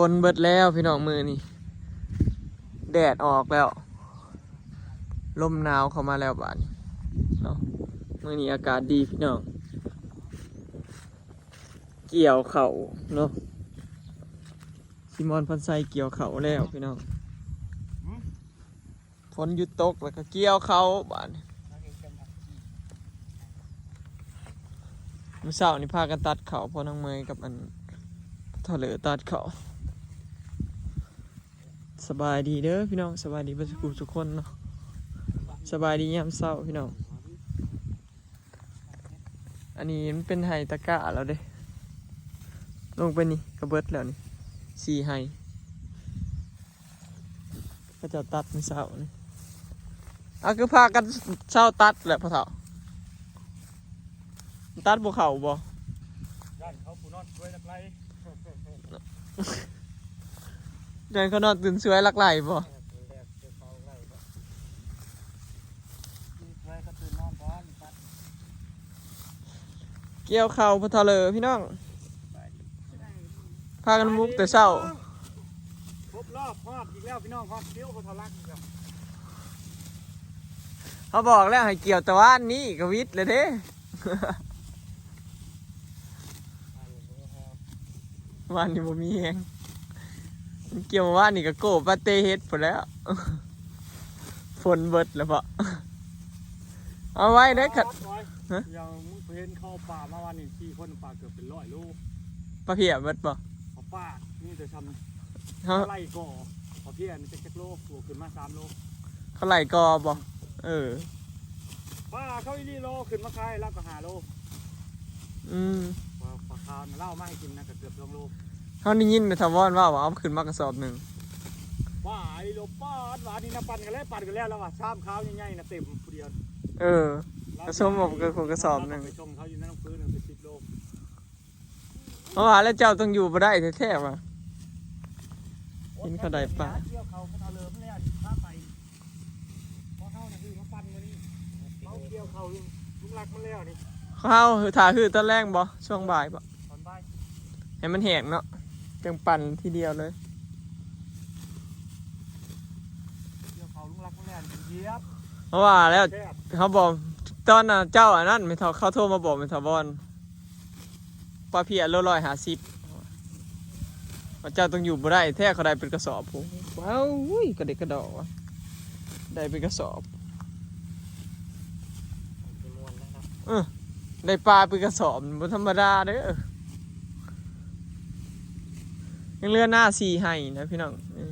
ฝนเบิดแล้วพี่น้องมือนี่แดดออกแล้ว ลมหนาวเข้ามาแล้วบ้านเนาะมือนี้อากาศดีพี่น้องเกี่ยวเข่าเนาะซิมอนพันไซเกี่ยวเข่าแล้วพี่น้องฝนหยุดตกแล้วก็เกี่ยวเข่าบ้านมื่อเช้านี่พากันตัดเข่าพอน้องเมยกับอันทอเลตัดเขา สบายดีเด้อพี่น้องสบายดีเพื่อนทุกคนเนาะสบายดียามเช้าพี่น้อง อันนี้มันเป็นไฮตะกร้าแล้วเด้ลงไปนี่กระเบิดแล้วนี่สี่ไฮก็จะตัดในเสานี่อาคือพากันเช้าตัดแหละพ่อเฒ่าตัดบ่เขาบ่ย่านเขาผู้นอนช่วยนักไล่ เดินเขานอนตื่นสวยลักไหลบ่แรกเจอเขาไล่ก็ช่วยก็ตื่นนอนก่อนตัดเกี่ยวเข่าพ่อเฒ่าเลยพี่น้อง พากันมุกแต่เช้าครบรอบพอดอีกแล้วพี่น้องพอดเที่ยวเขาทะลักอีกแล้วเขาบอกแล้วให้เกี่ยวแต่ว่านี้กวิทย์เลยเด้วันนี้บ่มีแฮงมัน เกี่ยวมาว่านี่ก็โกบปาเตเฮ็ดพอแล้วฝนเบิดแล้วปะเอาไว้ได้อขัดฮะอย่างมึงเห็นเข้าป่ามาวันนี้สี่คนป่าเกือบเป็นร้อยลูกปลาเพียเบิดปะเขาป่านี่จะทเขาำไล่ก่อพอเพี้ยนจะเจ็ดโลบวกขึ้นมาสามโลเขาไหลกอปะเออป้าเขาอีนี่โลขึ้นมาขายรับก็หาโลอืมปลาปลาคาวน่ะเล่ามาให้กินนะก็เกือบสองโล เขาได้ยินในทวอนว่าว่าเอาขึ้นมากระสอบหนึ่งป้าไอ้โลป้าดหวานนี่นะปั่นกันแล้วปั่นกันแล้วแล้วว่ะชามข้าวใหญ่ๆนะเต็มผู้เดียวเออกระส้มบอกกระกระสอบหนึ่งไปชมเขาอยู่ในน้ำพื้นหนึ่งเป็นสิบโลเพราะว่าแล้วเจ้าต้องอยู่บ่ได้แท้ๆว่ะเห็นเขาได้ปลาเที่ยวเขาเขาเอาเลิมแล้วข้าไปเพราะเขาน่ะคือมาปั่นมานี่เขาเที่ยวเขาลุงลุงรักมันแล้วนี่เขาคือถ่าคือตอนแรกบ่ช่วงบ่ายบ่ตอนบ่ายให้มันแหกเนาะ จังปั่นทีเดียวเลยเที่ยวเขาลุงรักมันแล้วนี่เหยียบเพราะว่าแล้วแคบเขาบอกตอนน่ะเจ้าอันนั้นไม่เท่าเขาโทรมาบอกไม่เท่าบอลปลาเพียโลร้อยหาสิบว่าเจ้าต้องอยู่บ่ได้แท้เขาได้เป็นกระสอบผมว้าวอุ้ยกระเด็กกระดอกวะได้เป็นกระสอบเป็นมวลนะครับได้ปลาเป็นกระสอบมันบ่ธรรมดาเด้อ ยังเหลือหน้าสีไห้นะพี่น้องนี่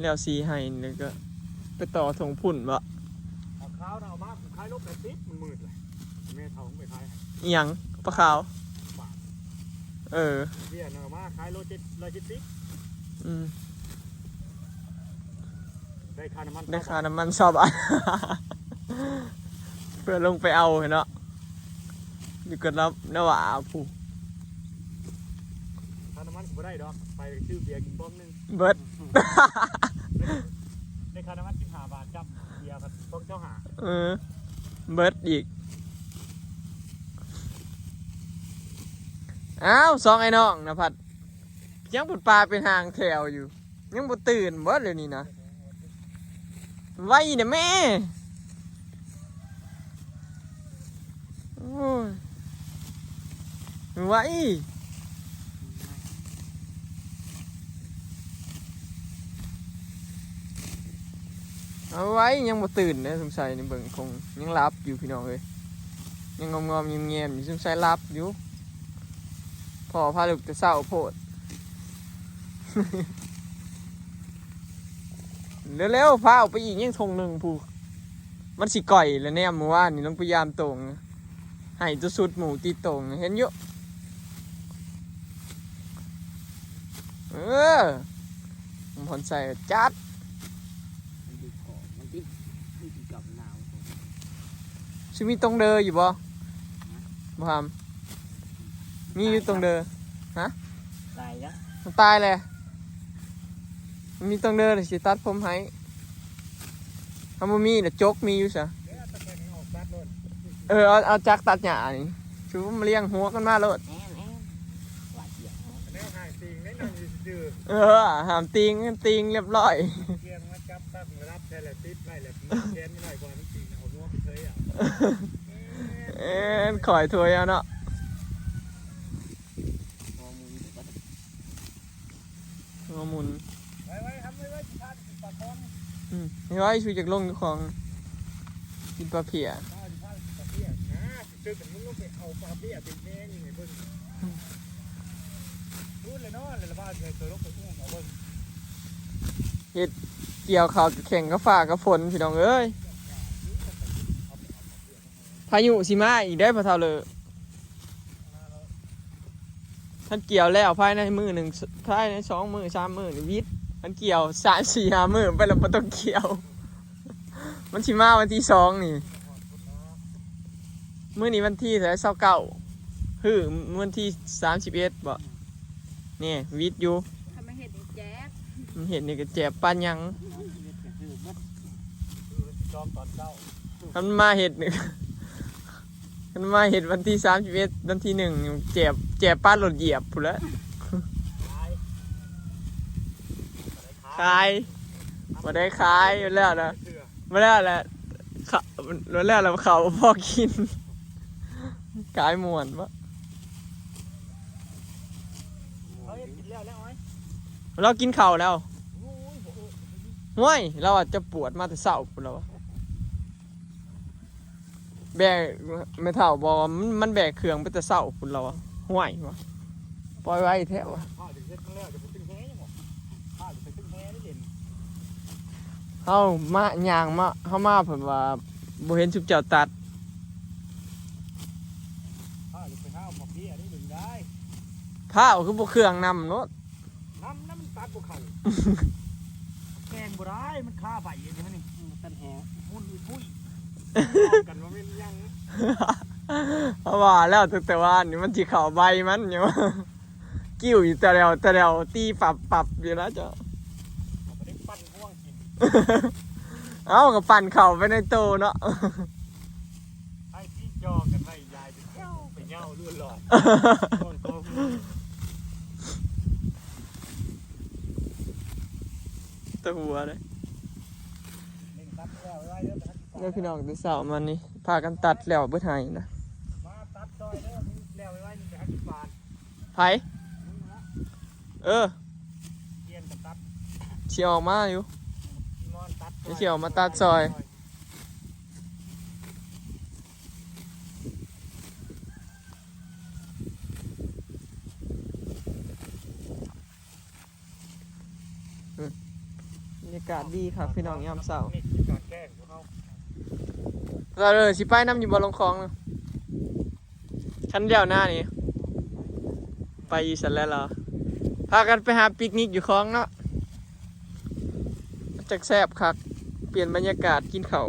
แล้วสีไห้นี่ก็ไปต่อถงพุ่นบ่เอาข้าวน่ะเอามาผมขายโลแปดสิบมันมืดเลยแม่เท่าผมไปขายอิหยังปลาขาว เออเบี้ยน่ะเอามาขายโลเจ็ดร้อยเจ็ดสิบอืมได้ค่าน้ำมันได้ค่าน้ำมันชอบอะเพื่อลงไปเอาเห็นเนาะอยู่กันรับนว่าผู้ค่าน้ำมันก็ บ่ได้ดอก ไปชื่อเบียร์กินบ้องหนึงเบิดได้ค่าน้ำมันสิบห้าบาทจับเบียร์กับบ้องเจ้าหาเออ เบิดอีก อ้าวสองไอ้น้องนะพัด ยังปุดปลาเป็นหางแถวอยู่ ยังบ่ตื่นเบิดเลยนี่นะ ไว้เนี่ยแม่โอ้ยไว้ เอาไว้ยังบ่ตื่นนะสงสัยนี่เบิ่งคงยังรับอยู่พี่น้องเอ้ยยังงอมงอมๆเงียบๆอยู่สงสัยรับอยู่พอพาลูกจะเศร้าโพดเร็วๆพาออกไปอีกยังทงหนึ่งผู้มันสิก่อยแล้วเนี่ยเมื่อวานนี่ต้องพยายามตรงให้จะสุดหมูตีตรงเห็นอยู่เออผมผลใส่จัด มันดีของมันติดมันติดกับหนาว ชิมีตรงเดออยู่บ่บ่ทำมีอยู่ตรงเดอตายนะมันตายเลยมันมีตรงเดอเลยสิตัดผมให้ถ้ามันมีน่ะจกมีอยู่ซะเดี๋ยวตะแคงออกตัดเลยเออเอาเอาจักตัดหญ้านี่ชูมาเลี้ยงหัวกันมาโลดแอนแอนหวาดเสียวแนวหายสิงแนะนำอยู่ดื้อเออหามติงติงเรียบร้อยเกียงมาจับตั้งรับแท้แหละติดไม่แหละแกนไม่หน่อยกว่า เอ็นข่อยถวยเอาเนาะงอมุนไว้ไว้ทำไว้ไว้ที่ทานปากคอนอืมนี่ว่าชูจากลงของกินปลาเพียข้าวที่ทานปลาเพียนะเจอกันมึงต้องไปเอาปลาเพียเป็นแม่ยังไงเบิ้งพูดเลยเนาะเลยละบ้านเลยตัวลูกไปอุ้มเอาเบิ้งเกี่ยวเขาวแข่งกับฟ้ากับฝนพี่น้องเอ้ยายุสิมาอีกได้อพะเท่าเลยท่านเกี่ยวแล้วภายในมือหนึ่งภายในสองมือสามมือนี่วิทย์มันเกี่ยวสามสี่ห้ามือไปแล้วมันต้องเกี่ยว มันสิมาวันที่สองนี่มื้อนี้วันที่เท่าไหร่เศร้าเก้าคือวันที่สามสิบเอ็ดบ่เนี่ยวิทย์อยู่ทำไมเห็ดอีแจ๊กมันเห็นนี่ก็เจ็บปานหยังจอมตอนเช้ามันมาเห็ดนี่ มันมาเห็ดวันที่สามสิบเอ็ดวันที่หนึ่งเจ็บเจ็บป้านรถเหยียบพูนแหล้วขายคายมาได้คายมาแล้วนะเสือมาแล้วแหละเขามาแล้วแล้วเขาพ่อกินกายมวนปะเขาเห็นกินแล้วแล้วไอ้เรากินข้าวแล้วโอ้ยโอ้โหห้วยเราอาจจะปวดมาแต่เศร้าพูนแล้ววะ แบกไม่เท่าบอกว่ามันมันแบกเครื่องไปแต่เศร้าพูนเราอะห้วยวะปล่อยไว้แท้วะข้าวถึงเช็ดข้างแล้วจะไปตึ้งแห้ยังหมดข้าวจะไปตึ้งแห้ได้เด่นเฮามาย่างมาเฮามาเพิ่นว่าบ่เห็นชุบเจ้าตัดข้าวจะไปห้าวของพี่อันนี้ดึงได้ข้าวคือบ่เครื่องนำเนาะน้ำน้ำมันตัดบุเขาแกงบ่ได้มันฆ่าใบอย่างนี้นี่ตันแหหุ่นอุ้ย กันว่าเป็นยังเพราะว่าแล้วตั้งแต่ว่านี่มันสิเข้าใบมันอยู่กิ้วอยู่แต่แล้วแต่แล้วตีปรับปรับอยู่นะจ้ะไม่ได้ปั้นพ่วงกินเอ้าก็ปั่นเข้าไปในโตเนาะให้พี่จอกันให้ยายไปเย้าไปเย้าลื่นลอยต้นโตตะหัวเลย เล่นตัดแล้วไว้เด้อแต่ เด้อพี่น้องแต่เช้ามานี่พากันตัดแล้วเบิดให้นะมาตัดซอยเด้อแล้วไว้นี่จะให้บาทไผเออเกียนกับตัดสิออกมาอยู่พี่มอนตัดเดี๋ยวสิเอามาตัดซอยบรรยากาศดีครับพี่น้องยามเช้ารแกล้งพวก เขาเราเลยสิป้ายน้ำอยู่บนลงคลองนะชั้นเดียวหน้านี่ ไปอีสันแล้วเหรอพากันไปหาปิกนิกอยู่คลองเนาะจักแซบคัก เปลี่ยนบรรยากาศกินเขา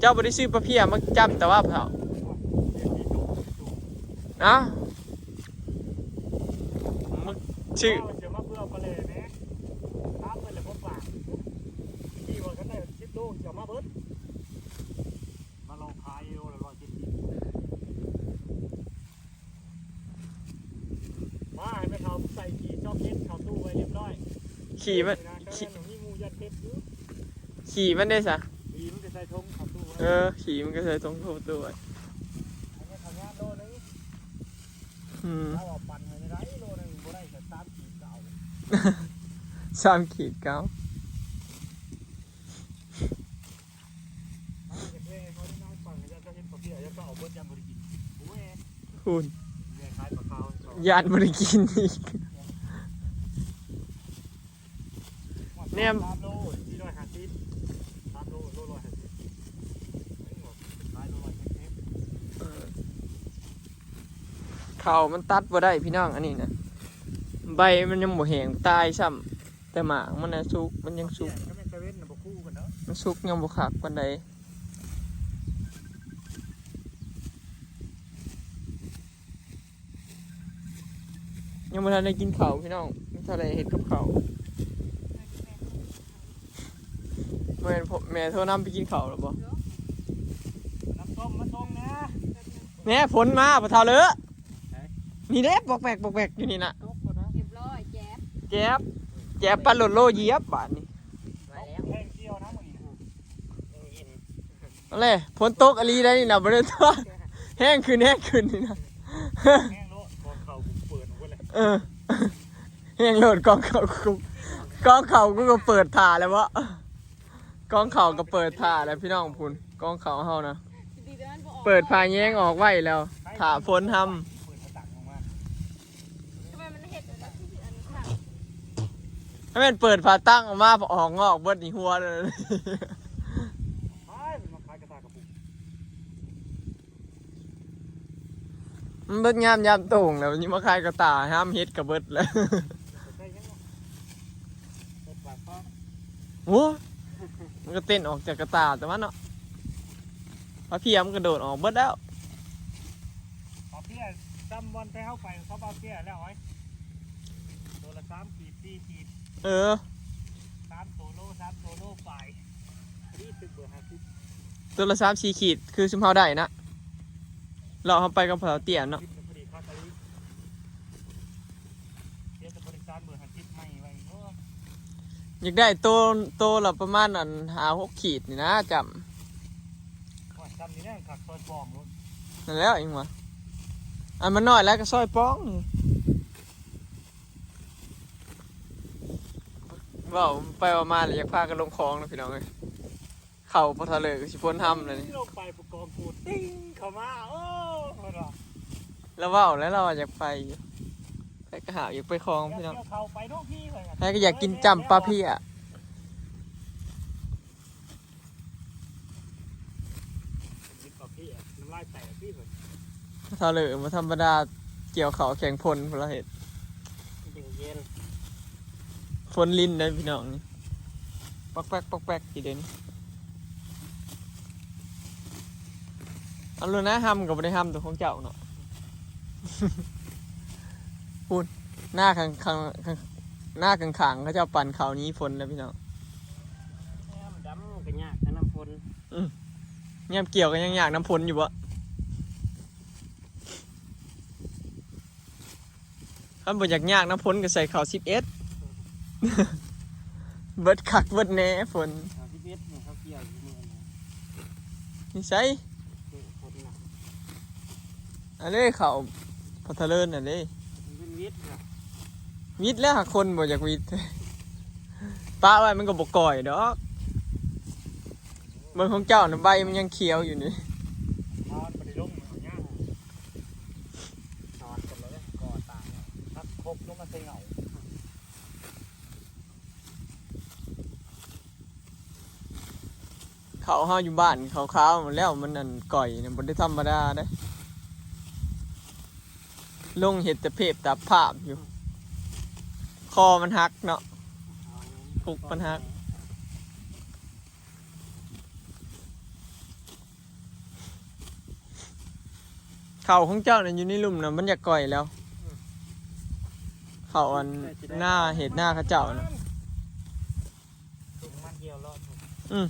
เจ้าบริซื้อปลาเพียมาจำแต่ว่าเผาเดี๋ยวที่จุกจุกนะมึงชื่อว่าจะมาเพื่อมาเลยนะตามไปเลยพบปากที่ว่ากันได้ชิปลูกจะมาเบิดมาลองขายโลละร้อยเจ็ดสิบมาให้ไปเขาใส่ขี่ชอบเก็ตเขาตู้ไว้เรียบร้อย ขี่มันนะก็ขี่นั่นมีงูยัดเพชรอยู่ขี่มันได้สะขี่มันจะใส่ทงเขาตู้ไว้เออขี่มันก็ใส่ตรงโทษด้วยอันนี้ทำงานโลนึงอืมเอาเอาปั่นไปได้โลนึงบ่ได้แต่สามขีดเก่าสามขีดเก้าเอาเก็บไว้ให้เขาได้นั่งฟังแล้วก็เห็นปลาเพี้ยแล้วก็เอาเบิดยำบริกินโอ้ยคุณแม่ขายปลาขาวให้เขา ญาติบริกินอีก เนี่ยสามโลสี่ร้อยห้าสิบสามโลโลร้อยห้าสิบขายโลร้อยเจ็ดสิบเข่ามันตัดบ่ได้พี่น้องอันนี้นะใบมันยังบ่แห้งตายซ้ำแต่หมากมันนะสุกมันยังสุก ก็เป็นเซเว่นนะบ่คู่กันเนาะมันสุกยังบ่ขาดปานใดยังบ่ทันได้กินข้าวพี่น้องยังทันได้เฮ็ดกับข้าว แม่นพ่อแม่โทรนำไปกินข้าวแล้วบ่น้ำส้มมาส่งนะเอแม่ฝนมาปะเท่าเลยนี่เด้บอกแบกบอกแบกอยู่นี่นะตกคนนะเรียบร้อยแจ๊บแจ๊บแจ๊บปลาโลดโลเหยียบบาดนี้มาแล้วแห้งเกี่ยวนะมึงนี่เย็นอะไรฝนตกอะไรได้นี่นะบ่ได้ตัวแห้งขึ้นแห้งขึ้นนี่นะแห้งโลดก่อนเข่ากูเปิดหมดเลยเออแห้งโหลดกองเขากูกองเขากูก็เปิดถ่าแล้ววะ กองเขาก็เปิดถ่าแล้วพี่น้องพูนกองเขาเฮานะเปิดพาแย้งออกไว้แล้วถ่าฝนทำเปิดกระตังออกมาทำไมมันเห็ดแล้วที่อันเปิดฝาตั้งออกมาออกงอกเบิดนี่หัวเลยมันเบิดยามยามโต่งแล้วนี่มาคายกระตายห้ามเฮ็ดกับเบิดแล้วเปิดปากฟ้าโอ้ มันก็เต้นออกจากกระตาแต่ว่าเนาะพระเพียมนกระโดดออกเบิดแล้วปาเปี้ยจำวันไปเข้าไปเขาปาเปี้ยแล้วไอ้ตัวละสามขีดสี่ขีดเออสามโซโล่สามโซโล่ไปนี่ตึกเบอร์ห้าสิบตัวละสามสี่ขีดคือชุมเฮาได้นะเราเอาไปกับเผาเตี้ยเนาะคิดเป็นพอดีค่าตะลิเดี๋ยวจะบริการเบอร์ห้าสิบไม่ไว้โอ้ อยากได้ตัวตัวละประมาณอันหาหกขีดนี่นะจว่าจำนี่แน่ขัดซอยปลอมนู้นำนั่นแล้วเองวะอันมันน้อยแล้วก็ซอยป้องนี่เว่าไปว่ามาเลยอยากพากันลงคลองนะพี่น้องเลยเข่าปะทะเลยก็สิพ้นทำเลยนี่ลงไปประกอบกูติ้งเข้ามา โอ้โหดอกแล้วเว่าแล้วเราอยากไปอยู่ แต่ก็หาอยากไปคลองพี่น้องเดี๋ยวเข้าไปน้องพี่เลยแต่ก็อยากกินจำปลาพี่อะกินปลาพี่อะน้ำลายแตกพี่เลยปะทะเลยมาธรรมดาเกี่ยวเขาแข่งพลพลเหตุเย็นฝนลินเลยพี่น้องนี่ปอกแป๊กปอกแป๊กทีเด่นเอาเลยนะห้ำกับไม่ได้ห้ำตัวของเจ้าเนาะ พูดหน้าข้างข้างข้างหน้าข้างขางเขาเจ้าปั่นเขาวนี้ฝนแล้วพี่น้องแก้มดำกันยากกันน้ำฝนเงียบเกี่ยวกันยังอยากน้ำฝนอยู่วะถ้าบ่อยากยากน้ำฝนก็ใส่เขาสิบเอ็ดเบิดคักเบิดแหน่ฝนเอาที่เวทเนี่ยเขาเกี่ยวอยู่เมืองเนี่ยนี่ใช่คือฝนน่ะอันนี้เขาพอทะเลินอันนี้มันเป็น วิทย์นะวิทย์แล้วหาคนบ่อยากวิทย์ ป้าไว้มันก็บกก่อยดอกเมืองของเจ้าน่ะใบมันยังเขียวอยู่นี่ทอนไปลงเหมือนเงี้ยนอนกันเลยก่อตายทักครบลงมาใส่เหงาเขาห้าอยู่บ้านเขาขาวหมดแล้วมันนั่นก่อยเนี่ยบ่ได้ธรรมดาเด้ ลงเห็ดต่เพบตาภาพอยู่ คอมันหักเนาะปุกปัญหาเข่าของเจ้าเนี่ยอยู่ในหลุมนะมันอยากก่อยแล้ว เข่าอันหน้าเห็ดหน้าเขาเจ้านะตุ่มมันเกี่ยวรอดอืม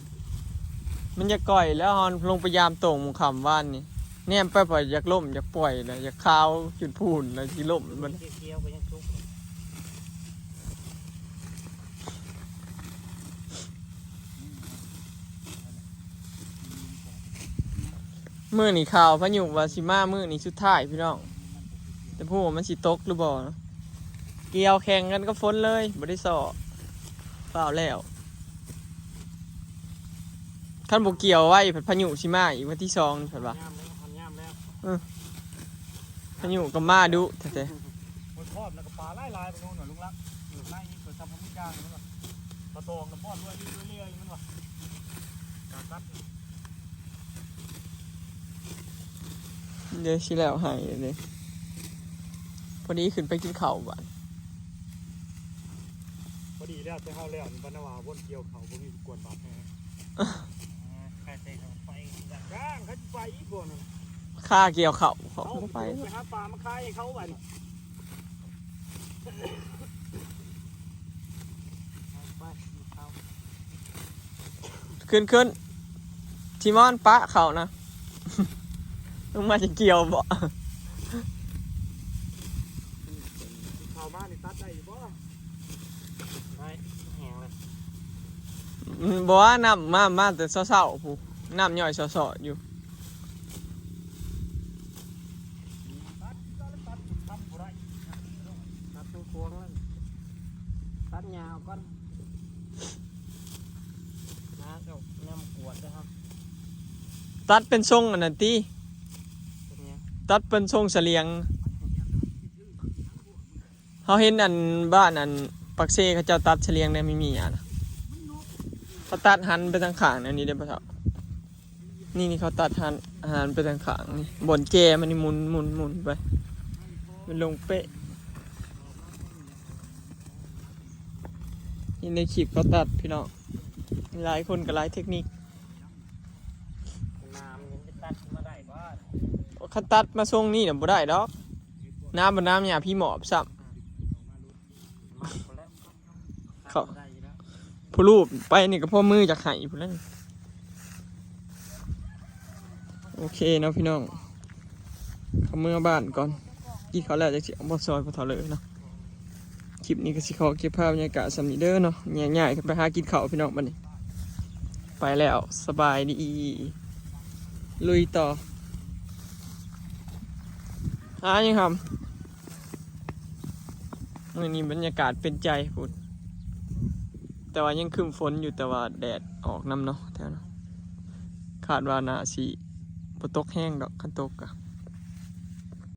มันอยากก่อยแล้วฮอนลงไปยามต่งมุคำว่านนี่ แนมไปปล่อยอยากล่มอยากปล่อยเลยอยากคาวจุดพูนแล้วที่ล่มมันเกี่ยวก็ยังทุกข์มือนี่ข่าวพายุวาซิมามื่อนี่สุดท้ายพี่น้อง แต่พูดว่ามันสิตกหรือบ่นะเกี่ยวแข่งกันก็ฝนเลยบ่ได้สอเปล่าแล้วท่านบอกเกี่ยวไว้ผัดพายุสิมาอีกวันที่สองนี่ผัดว่า พายุก็มาดุแท้บนพอดแล้วก็ปลาไล่ลายไปนู่นหน่อยลุงรักอยู่ไล่เปิดทำพมิกลางมันวะปลาตองน้ำพอดด้วยเรื่อยๆมันวะการตัดๆเดี๋ยวสิแล้วให้เลยพอดีขึ้นไปกินข้าวบ้านพอดีแล้วจะเข้าแล้วบรรณวาวนเกี่ยวเขาบ่มีกวนบาดแผล ใครใส่เขาไฟกัน ย่างเขาจะไปอีกคนนึง ค่าเกี่ยวข้าวเขาเขาก็ไปไปหาปลามาขายให้เขาไปนี่ไปเขาขึ้นขึ้นทิมอนปะเขานะมึงมาจะเกี่ยวบ่เข้ามานี่ตัดได้อยู่บ่ได้แห้งเลยอืมบอกว่าน้ำมามาแต่เศร้าๆผู้น้ำย่อยเสาะๆอยู่ ตัดตัดตัดทำบ่ได้ ตัดทั้งพวงแล้ว ตัดยาวก่อนนะเจ้าน้ำกวดนะครับตัดเป็นทรงอันนั้นตีเป็นไงตัดเป็นทรงเสลียงเขาเห็นอันบ้านอันปักเซ่เขาเจ้าตัดเสลียงได้ไม่มีอะนะเขาตัดหันไปทางขางอันนี้ได้ปะเถอะนี่นี่เขาตัดหันหันไปทางขางนี่บนแกมันนี่หมุนหมุนหมุนไป มันลงเป๊ะ นี่ในคลิปเขาตัดพี่น้องหลายคนกับหลายเทคนิคน้ำยังจะตัดมาได้บ้านคันตัดมาทรงนี่เนี่ยบ่ได้ดอก น้ำบนน้ำเนี่ยพี่หมอบซ้มันคนแล้วเขาตัดได้อยู่แล้วำผู้รูปไปนี่ก็พ่อมือจากไห้ผู้นั้นโอเคเนาะพี่น้องเขาเมื่อบ้านก่อนกี่เขาแล้วจะเสียงบอซอยพอเท่าเลยเนาะ ลิปนี้ก็สิขอเก็บภาพบรรยากาศสำนีเด้อเนาะง่ายๆกันไปหากินข้าวพี่น้องบัดนี้ ไปแล้วสบายดี ลุยต่อหายังครับนี้บรรยากาศเป็นใจพูดแต่ว่ายังคึมฝนอยู่แต่ว่าแดดออกน้ำเนาะแถวเนาะคาดว่านาสิบ่ตกแห้งดอกคันตกอะ